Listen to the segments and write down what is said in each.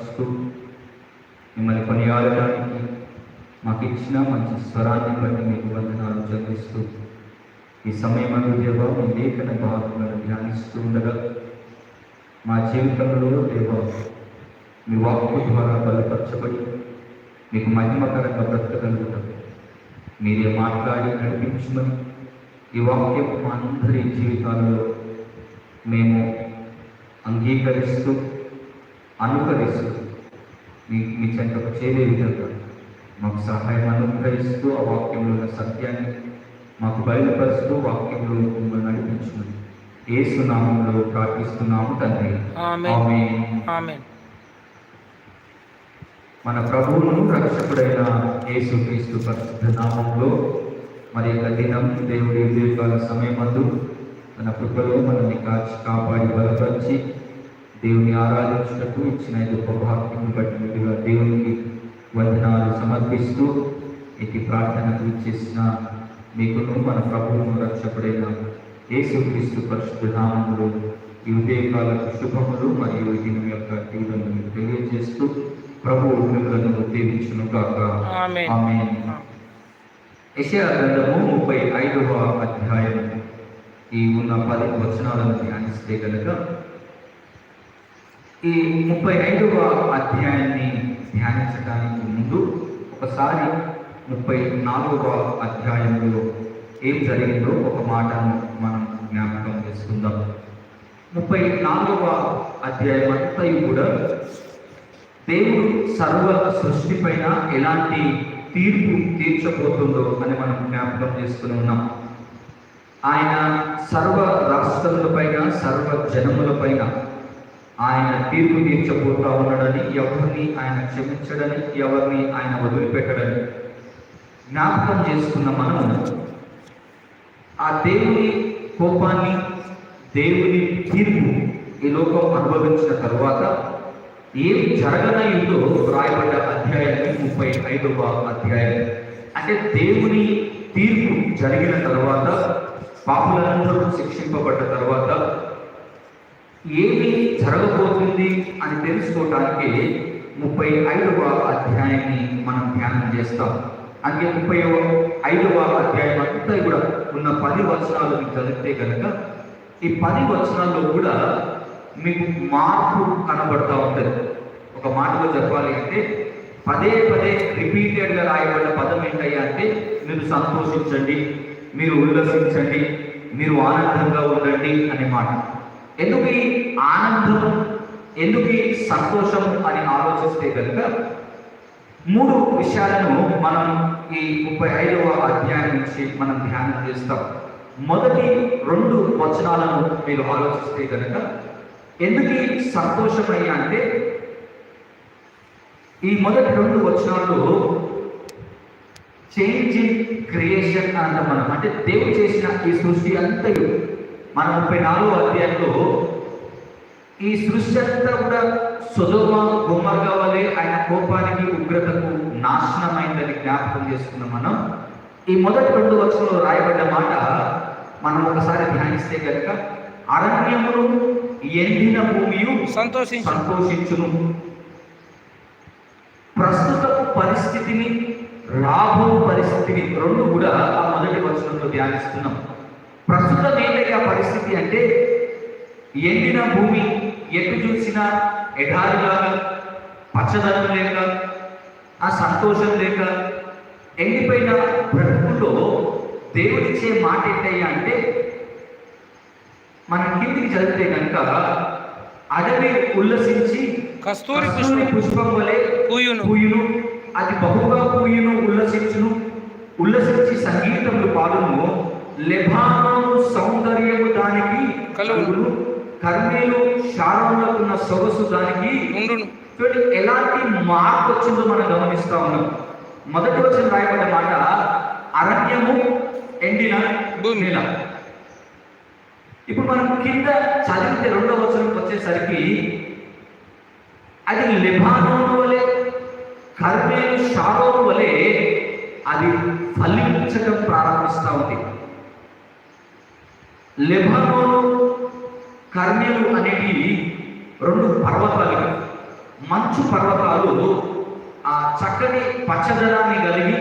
ప్రార్థిస్తూ మిమ్మల్ని కొనియాడటానికి మాకు ఇచ్చిన మంచి స్వరాన్ని బట్టి మీకు వందనాలు చెల్లిస్తూ ఈ సమయం దేవ మీ లేఖన భాగములను ధ్యానిస్తూ ఉండగా మా జీవితంలో దేవ మీ వాక్కు ద్వారా బలపరచబడి మీకు మహిమకరంగా బ్రతకగలుగుతాం. మీరే మాట్లాడి నడిపించమని ఈ వాక్యం మా అందరి జీవితాలలో మేము అంగీకరిస్తూ అనుకరిస్తూ మీ మీ చెంతకు చేరే విధంగా మాకు సహాయం అనుగ్రహిస్తూ ఆ వాక్యంలో ఉన్న సత్యాన్ని మాకు బయలుపరుస్తూ వాక్యంలో మిమ్మల్ని నడిపించమని ఏసు నామంలో ప్రార్థిస్తున్నాము తండ్రి. మన ప్రభువును రక్షకుడైన యేసు క్రీస్తు పరిశుద్ధ నామంలో మరి యొక్క దినం దేవుడి ఉద్యోగాల సమయమందు తన కృపలో మనల్ని కాచి కాపాడి బలపరిచి దేవుని ఆరాధించుటకు ఇచ్చిన గొప్ప భాగ్యం బట్టి ముందుగా దేవునికి వందనాలు సమర్పిస్తూ ఇటు ప్రార్థనకు ఇచ్చేసిన మీకును మన ప్రభువును రక్షకుడైన యేసు క్రీస్తు పరిశుద్ధ నామంలో ఈ ఉదయకాలకు శుభములు మరియు దినం యొక్క దీవెనలు తెలియజేస్తూ ప్రభు మిమ్మలను దీవించును కాక. యెషయా గ్రంథము ముప్పై ఐదవ అధ్యాయం ఈ ఉన్న పది వచనాలను ధ్యానిస్తే కనుక ఈ ముప్పై ఐదవ అధ్యాయాన్ని ధ్యానించడానికి ముందు ఒకసారి ముప్పై నాలుగవ అధ్యాయంలో ఏం జరిగిందో ఒక మాటను మనం జ్ఞాపకం చేసుకుందాం. ముప్పై నాలుగవ అధ్యాయం అంతా కూడా దేవుడు సర్వ సృష్టిపైన ఎలాంటి తీర్పు తీర్చబోతుందో అని మనం జ్ఞాపకం చేసుకుని ఉన్నాం. ఆయన సర్వ రాష్ట్రములపైన సర్వ జనములపైన ఆయన తీర్పు తీర్చబోతా ఉన్నాడని ఎవరిని ఆయన క్షమించడని ఎవరిని ఆయన వదిలిపెట్టడని జ్ఞాపకం చేసుకున్న మనము ఆ దేవుని కోపాన్ని దేవుని తీర్పు ఈ లోకం అనుభవించిన తరువాత ఏం జరగనయుందో రాయబడ్డ అధ్యాయాన్ని ముప్పై ఐదవ అధ్యాయం. అంటే దేవుని తీర్పు జరిగిన తర్వాత పాపులందరూ శిక్షింపబడ్డ తర్వాత ఏమి జరగబోతుంది అని తెలుసుకోవడానికి ముప్పై ఐదవ అధ్యాయాన్ని మనం ధ్యానం చేస్తాం. అందుకే ముప్పై ఐదవ అధ్యాయం అంతా కూడా ఉన్న పది వచనాలు మీకు చదివితే కనుక ఈ పది వచనాల్లో కూడా మీకు మార్పు కనబడతా ఉంటుంది. ఒక మాటలో చెప్పాలి అంటే పదే పదే రిపీటెడ్గా రాయబడిన పదం ఏంటయ్యా అంటే మీరు సంతోషించండి మీరు ఉల్లసించండి మీరు ఆనందంగా ఉండండి అనే మాట. ఎందుకు ఈ ఆనందం ఎందుకు ఈ సంతోషం అని ఆలోచిస్తే కనుక మూడు విషయాలను మనం ఈ ముప్పై ఐదవ అధ్యాయం నుంచి మనం ధ్యానం చేస్తాం. మొదటి రెండు వచనాలను మీరు ఆలోచిస్తే కనుక ఎందుకు సంతోషం అయ్యా అంటే ఈ మొదటి రెండు వచనాలు ఇన్ క్రియేషన్ అంటాం మనం. అంటే దేవుడు చేసిన ఈ సృష్టి అంతయు మన ముప్పై నాలుగో అధ్యాయంలో ఈ సృష్టి అంతా కూడా సుధమ గుమ్మర్గా వలె ఆయన కోపానికి ఉగ్రతకు నాశనమైందని జ్ఞాపకం చేసుకున్నాం మనం. ఈ మొదటి రెండు వచనంలో రాయబడ్డ మాట మనం ఒకసారి ధ్యానిస్తే కనుక అరణ్యమును ఎండిన భూమియు సంతోషించు. సంతోషించును. ప్రస్తుత పరిస్థితిని రాబో పరిస్థితిని రెండు కూడా ఆ మొదటి వచనంలో ధ్యానిస్తున్నాం. ప్రస్తుతం ఏంటంటే ఆ పరిస్థితి అంటే ఎండిన భూమి ఎటు చూసినా ఎడారిలాగా పచ్చదనం లేక ఆ సంతోషం లేక ఎండిపోయిన బ్రతుకుల్లో దేవుడిచ్చే మాట ఏంటయ్యా అంటే మనం కిందికి చదివితే కనుక అడవి ఉల్లసించి కస్తూరి పుష్పం వలె పూయును. పూయును అది బహుగా పూయును ఉల్లసించును. ఉల్లసించి సంగీతములు పాడును. లెబానోను సౌందర్యము దానికి కలుగును. కర్మేలు శారములకున్న సొగసు దానికి ఉండును చూడండి ఎలాంటి మార్పు వచ్చిందో మనం గమనిస్తా ఉన్నాం మొదటి వచ్చిన రాయబడ్డ మాట అరణ్యము ఎండిన భూమి. ఇప్పుడు మనం కింద చదివితే రెండవ వచనంకి వచ్చేసరికి అది లెబానోను వలె కర్మేలు షారోను వలె అది ఫలించడం ప్రారంభిస్తూ ఉంది లెబనోను కర్మేలు అనేవి రెండు పర్వతాలు మంచు పర్వతాలు ఆ చక్కని పచ్చదనాన్ని కలిగి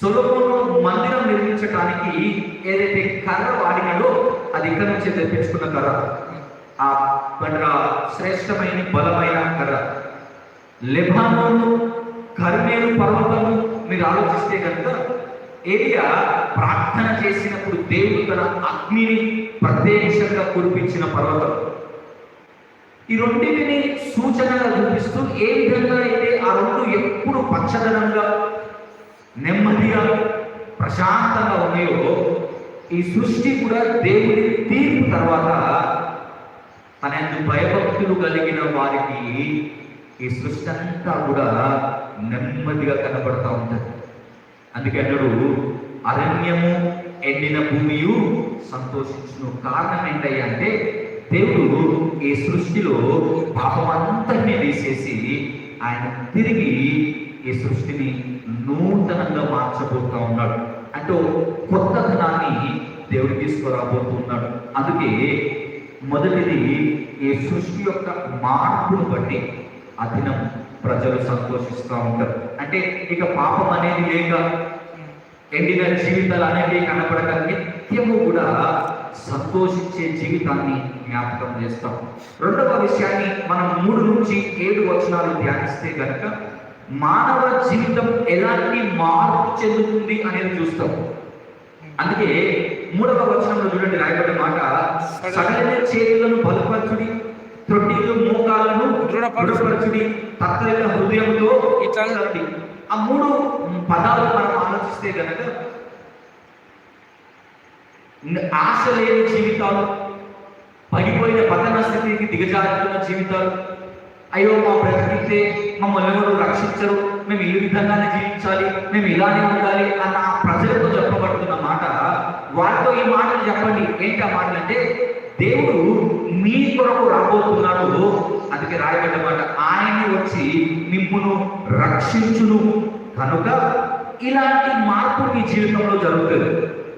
సొలొమోను మందిరం నిర్మించడానికి ఏదైతే కర్ర వాడినాడో అది ఇక్కడ నుంచి తెప్పించుకున్న కర్ర. ఆ కర్ర శ్రేష్టమైన బలమైన కర్ర. లెబానోను కర్మేలు పర్వతము మీరు ఆలోచిస్తే కనుక ఏలియా ప్రార్థన చేసినప్పుడు దేవుడు తన అగ్నిని ప్రత్యక్షంగా కురిపించిన పర్వతం. ఈ రెండింటిని సూచనగా చూపిస్తూ ఏ విధంగా అయితే ఆ రెండు ఎప్పుడు పచ్చదనంగా నెమ్మదిగా ప్రశాంతంగా ఉన్నాయో ఈ సృష్టి కూడా దేవుడి తీర్పు తర్వాత తన భయభక్తులు కలిగిన వారికి ఈ సృష్టి అంతా కూడా నెమ్మదిగా కనబడతా ఉంటుంది. అందుకే అన్నాడు అరణ్యము ఎండిన భూమియు సంతోషించును. కారణం ఏంటయ్యా అంటే దేవుడు ఈ సృష్టిలో పాపమంతటినీ వేసేసి ఆయన తిరిగి ఈ సృష్టిని నూతనంగా మార్చబోతా ఉన్నాడు. అంటే కొత్త ధనాన్ని దేవుడు తీసుకురాబోతున్నాడు. అందుకే మొదటిది ఈ సృష్టి యొక్క మార్పును బట్టి అదినం ప్రజలు సంతోషిస్తూ ఉంటారు. అంటే ఇక పాపం అనేది లేక ఎండిన జీవితాలు అనేవి కనపడక నిత్యము కూడా సంతోషించే జీవితాన్ని జ్ఞాపకం చేస్తాం. రెండవ విషయాన్ని మనం మూడు నుంచి ఏడు వచనాలు ధ్యానిస్తే కనుక మానవ జీవితం ఎలాంటి మార్పు చెందుతుంది అనేది చూస్తాం. అందుకే మూడవ వచనంలో చూడండి రాయబడ్డ మాట సడలిన చేతులను బలపరచుడి త్రొట్టిలు మోకాలను దృఢపరచుడి. దృఢపరచుడి హృదయంతో ఇట్లా ఆ మూడు పదాలు మనం ఆలోచిస్తే కనుక ఆశ లేని జీవితాలు పడిపోయిన పతన స్థితికి దిగజారుతున్న జీవితాలు అయ్యో మా బ్రతికితే మమ్మల్ని ఎవరు రక్షించరు మేము ఈ విధంగానే జీవించాలి మేము ఇలానే ఉండాలి అన్న ప్రజలతో చెప్పబడుతున్న మాట. వారితో ఈ మాటలు చెప్పండి. ఏంటి ఆ మాటలు అంటే దేవుడు మీ కొరకు రాబోతున్నాడు. అందుకే రాయబడ్డ మాట ఆయన వచ్చి మిమ్మును రక్షించును. కనుక ఇలాంటి మార్పు మీ జీవితంలో జరుగుతుంది.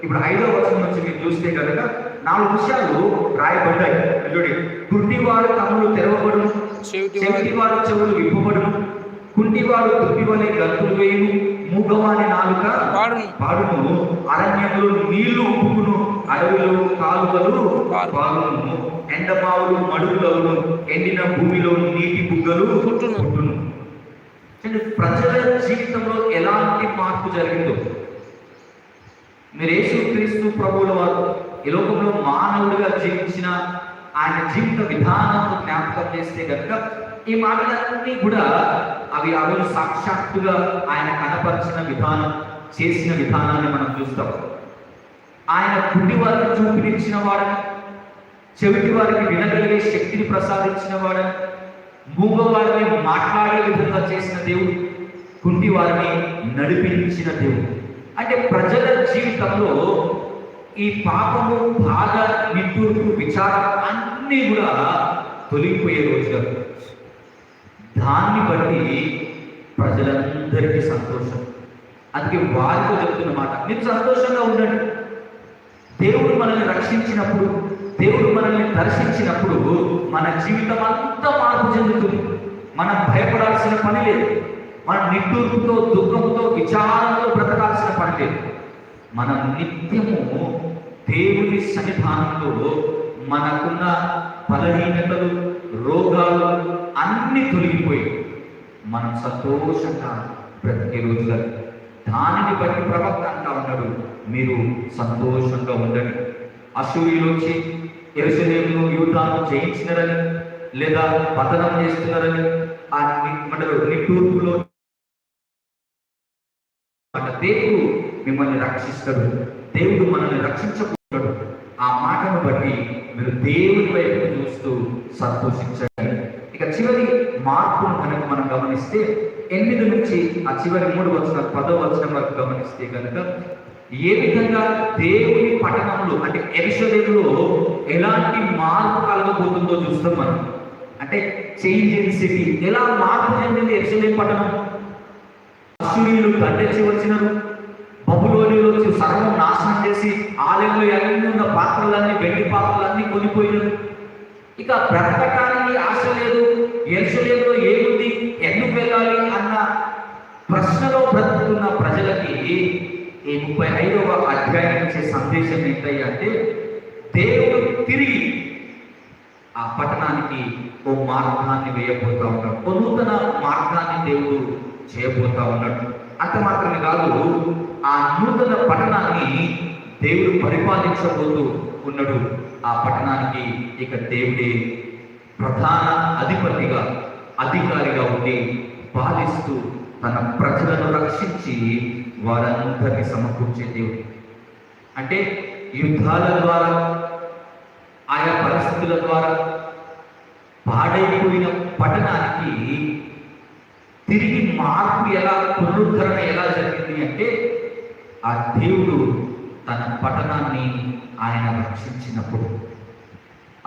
ఇప్పుడు ఐదో వచనం నుంచి మీరు చూస్తే కనుక నాలుగు విషయాలు రాయబడ్డాయి. చూడండి గుడ్డివారు తమలు తెరవబడును చెవిటి వారు చెవులు విప్పబడును కుంటివారు దుప్పివలే గంతులు వేయును మూగవాని నాలుక పాడును. అరణ్యంలో నీళ్ళు ఉప్పుకును అడవిలో కాలువలు. పారును ఎండమావులు మడుగులవును ఎండిన భూమిలో నీటి బుగ్గలు పుట్టును. ప్రజల జీవితంలో ఎలాంటి మార్పు జరిగిందో మీరు యేసుక్రీస్తు ప్రభువుల వారు ఈ లోకంలో మానవుడిగా జీవించిన ఆయన జీవిత విధానం జ్ఞాపకం చేస్తే కనుక ఈ మాటలన్నీ కూడా అవి ఆ సాక్షాత్తుగా ఆయన కనపరిచిన విధానం చేసిన విధానాన్ని మనం చూస్తాం. ఆయన గుడ్డి వారికి చూపినిచ్చిన వాడని చెవిటి వారికి వినగలిగే శక్తిని ప్రసాదించిన వాడని మూగవారిని మాట్లాడే విధంగా చేసిన దేవుడు కుంటి వారిని నడిపించిన దేవుడు. అంటే ప్రజల జీవితంలో ఈ పాపము బాధ నిట్టూర్పు విచారం అన్నీ కూడా తొలగిపోయే రోజుగా దాన్ని బట్టి ప్రజలందరికీ సంతోషం. అందుకే వారితో చెప్తున్న మాట మీరు సంతోషంగా ఉండండి. దేవుడు మనల్ని రక్షించినప్పుడు దేవుడు మనల్ని దర్శించినప్పుడు మన జీవితం అంతా మార్పు చెందుతుంది. మనం భయపడాల్సిన పని లేదు. మనం నిట్టూర్పుతో దుఃఖంతో విచారంతో బ్రతకాల్సిన పని లేదు. మనం నిత్యము దేవుని సన్నిధానంలో మనకున్న బలహీనతలు రోగాలు అన్ని తొలగిపోయి మనం సంతోషంగా బ్రతికే రోజులు దానిని బట్టి ప్రవక్త అంటా ఉన్నాడు. మీరు సంతోషంగా ఉండండి. అసూరిలోంచి ఎరుసలేమును యూతాను జయించినారని లేదా పతనం చేస్తున్నారని ఆ ని- నిట్టూర్పులో దేవుడు మిమ్మల్ని రక్షిస్తాడు. దేవుడు మనల్ని రక్షించకూడదు. ఆ మాటను బట్టి మీరు దేవుని వైపు చూస్తూ సంతోషించండి. చివరి మార్పును కనుక మనం గమనిస్తే ఎనిమిది నుంచి ఆ చివరి మూడు వచ్చిన పదో వచ్చిన వరకు గమనిస్తే కనుక ఏ విధంగా దేవుని పట్టణంలో అంటే ఎరుషలేములో ఎలాంటి మార్పు కలగబోతుందో చూస్తాం మనం. అంటే చేంజ్ ఇన్ సిటీ ఎలా మార్పు చెందింది ఎరుషలేం పట్టణం? అసూరియులు దండెచ్చి వచ్చినారు. బబులోనిలో వచ్చి సర్వం నాశనం చేసి ఆలయంలో ఎన్ని ఉన్న పాత్రలన్నీ వెండి పాత్రలన్నీ కొనిపోయినారు. ఇక బ్రతకటానికి ఆశ లేదు ఎరుసలేంలో ఏముంది ఎందుకు వెళ్ళాలి అన్న ప్రశ్నలో బ్రతుకుతున్న ప్రజలకి ఈ ముప్పై ఐదవ అధ్యాయం సందేశం ఏంటయ్యా అంటే దేవుడు తిరిగి ఆ పట్టణానికి ఓ మార్గాన్ని వేయబోతా ఉన్నాడు. ఓ నూతన మార్గాన్ని దేవుడు చేయబోతా ఉన్నాడు. అంత మాత్రమే కాదు ఆ నూతన పట్టణాన్ని దేవుడు పరిపాలించబోతూ ఉన్నాడు. ఆ పట్టణానికి ఇక దేవుడే ప్రధాన అధిపతిగా అధికారిగా ఉండి పాలిస్తూ తన ప్రజలను రక్షించి వారందరినీ సమకూర్చే దేవుడు. అంటే యుద్ధాల ద్వారా ఆయా పరిస్థితుల ద్వారా పాడైపోయిన పట్టణానికి తిరిగి మార్పు ఎలా పునరుద్ధరణ ఎలా జరిగింది అంటే ఆ దేవుడు తన పట్టణాన్ని ఆయన రక్షించినప్పుడు.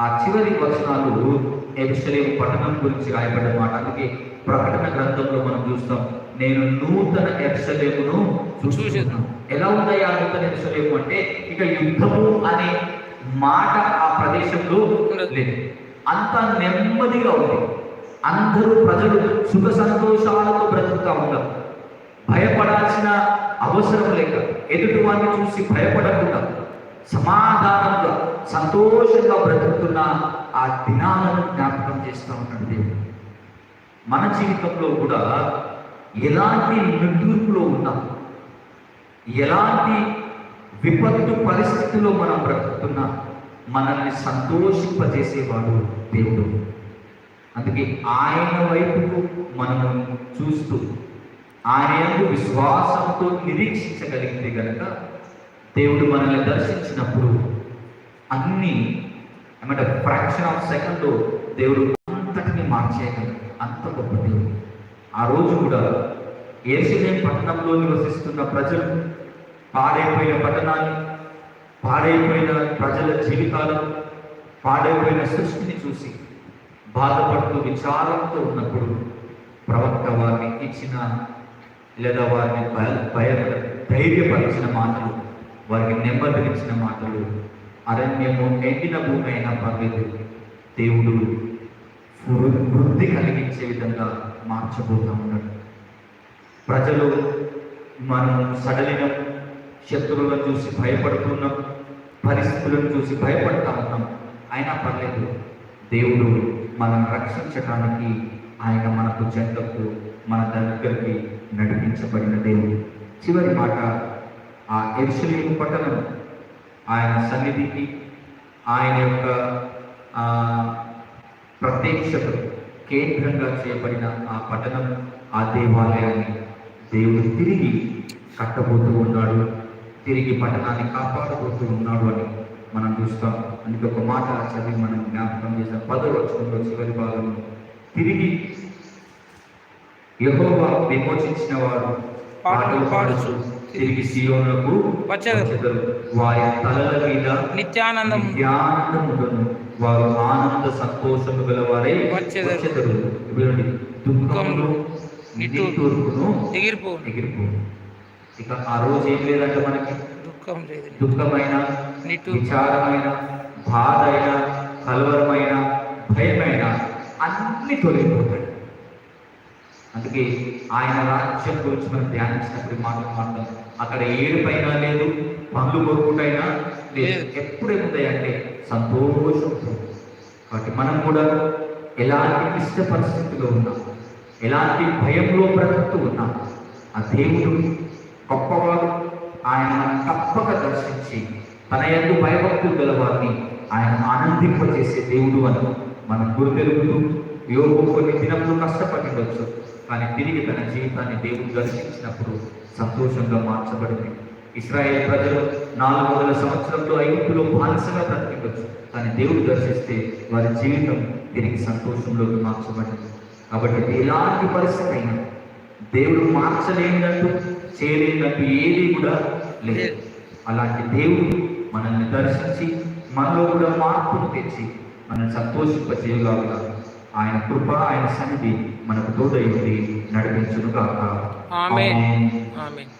ఆ చివరి వచనాలు ఎరుసలేం పట్టణం గురించి రాయబడ్డ మాట అందుకే ప్రకటన గ్రంథంలో మనం చూస్తాం నేను నూతన ఎరుసలేమును చూస్తున్నాను. ఎలా ఆ నూతన ఎరుసలేము అంటే ఇక యుద్ధము అనే మాట ఆ ప్రదేశంలో లేదు. అంత నెమ్మదిగా ఉంది. అందరూ ప్రజలు సుఖ సంతోషాలతో బ్రతుకుతా ఉన్నారు. భయపడాల్సిన అవసరం లేక ఎదుటి వారిని చూసి భయపడకుండా సమాధానంగా సంతోషంగా బ్రతుకుతున్న ఆ దినాలను జ్ఞాపకం చేస్తూ ఉన్నాడు దేవుడు. మన జీవితంలో కూడా ఎలాంటి నిట్టూర్పులో ఉన్నాం? ఎలాంటి విపత్తు పరిస్థితిలో మనం బ్రతుకుతున్నా? మనల్ని సంతోషింపజేసేవాడు దేవుడు. అందుకే ఆయన వైపుకు మనము చూస్తూ ఆయన విశ్వాసంతో నిరీక్షించగలిగితే గనక దేవుడు మనల్ని దర్శించినప్పుడు అన్ని ఏమంటే ఫ్రాక్షన్ ఆఫ్ సెకండ్ దేవుడు అంతటిని మార్చేయగలరు అంత గొప్ప దేవుడు. ఆ రోజు కూడా ఏసులేం పట్టణంలో నివసిస్తున్న ప్రజలు పాడైపోయిన పట్టణాన్ని పాడైపోయిన ప్రజల జీవితాలను పాడైపోయిన సృష్టిని చూసి బాధపడుతూ విచారంతో ఉన్నప్పుడు ప్రవక్త వారిని ఇచ్చిన లేదా వారిని భయ భయ ధైర్యపరిచిన మాటలు వారికి నెమ్మదినిచ్చిన మాటలు అరణ్యము ఎండిన భూమి అయినా పర్లేదు దేవుడు వృద్ధి కలిగించే విధంగా మార్చబోతా ఉన్నాడు. ప్రజలు మనం సడలినం శత్రువులను చూసి భయపడుతున్నాం పరిస్థితులను చూసి భయపడతా ఉన్నాం. అయినా పర్లేదు దేవుడు మనం రక్షించడానికి ఆయన మనకు జంటకు మన దగ్గరికి నడిపించబడిన దేవుడు చివరి మాట ఆ ఎరుసలేము పట్టణం ఆయన సన్నిధికి ఆయన యొక్క ప్రత్యక్షత కేంద్రంగా చేయబడిన ఆ పట్టణం ఆ దేవాలయాన్ని దేవుడు తిరిగి కట్టబోతూ ఉన్నాడు. తిరిగి పట్టణాన్ని కాపాడబోతూ ఉన్నాడు అని మనం చూస్తాం. అందుకే ఒక మాట చదివి మనం జ్ఞాపకం చేసాం పదో వచనంలో చివరి భాగంలో తిరిగి యెహోవా విమోచించిన వారు పాటలు పాడుచు తిరిగి సియోనులకు. వచ్చెదరు. వారి తలల మీద నిత్యానందం నిత్యానందముండును. వారు ఆనంద సంతోషము గలవారై వచ్చెదరు. దుఃఖమును నిట్టూర్పు. నిట్టూర్పును ఎగిరిపోను ఎగిరిపో ఇక ఆ రోజు ఏం లేదంటే మనకి దుఃఖం లేదు దుఃఖమైన. విచారమైన బాధ అయిన కలవరమైన భయమైన అన్ని తొలగిపోతాయి అందుకే ఆయన రాజ్యం గురించి మనం ధ్యానించినప్పుడు మాట మాట్లాడతాం అక్కడ ఏడుపైన లేదు పనులు కొరుకుటైనా లేదు లేదు. ఎప్పుడు ఏముంది అంటే సంతోషం. కాబట్టి మనం కూడా ఎలాంటి క్లిష్ట పరిస్థితిలో ఉన్నాం ఎలాంటి భయంలో బ్రతుకుతూ ఉన్నాం ఆ దేవుడు గొప్పవాడు ఆయన తప్పక దర్శించి తన ఎందు భయభక్తులు గలవారిని ఆయన ఆనందింపజేసే దేవుడు అని మనం గుర్తెరుగుతూ యోగు కొన్ని దినములు కష్టపడిండొచ్చు కానీ తిరిగి తన జీవితాన్ని దేవుడు దర్శించినప్పుడు సంతోషంగా మార్చబడింది. ఇస్రాయేల్ ప్రజలు నాలుగు వందల సంవత్సరంలో ఐగుప్తులో బానిసగా బ్రతికిండొచ్చు. కానీ దేవుడు దర్శిస్తే వారి జీవితం తిరిగి సంతోషంలోకి మార్చబడింది. కాబట్టి ఎలాంటి పరిస్థితి అయినా దేవుడు మార్చలేనట్టు చేయలేనట్టు ఏది కూడా లేదు. అలాంటి దేవుడు మనల్ని దర్శించి మనలో కూడా మార్పును తెచ్చి మనల్ని సంతోషింపజేయగలగాలి ఆయన కృప ఆయన సన్నిధి మనకు తోడైంది నడిపించును కాక ఆమేన్. ఆమెన్.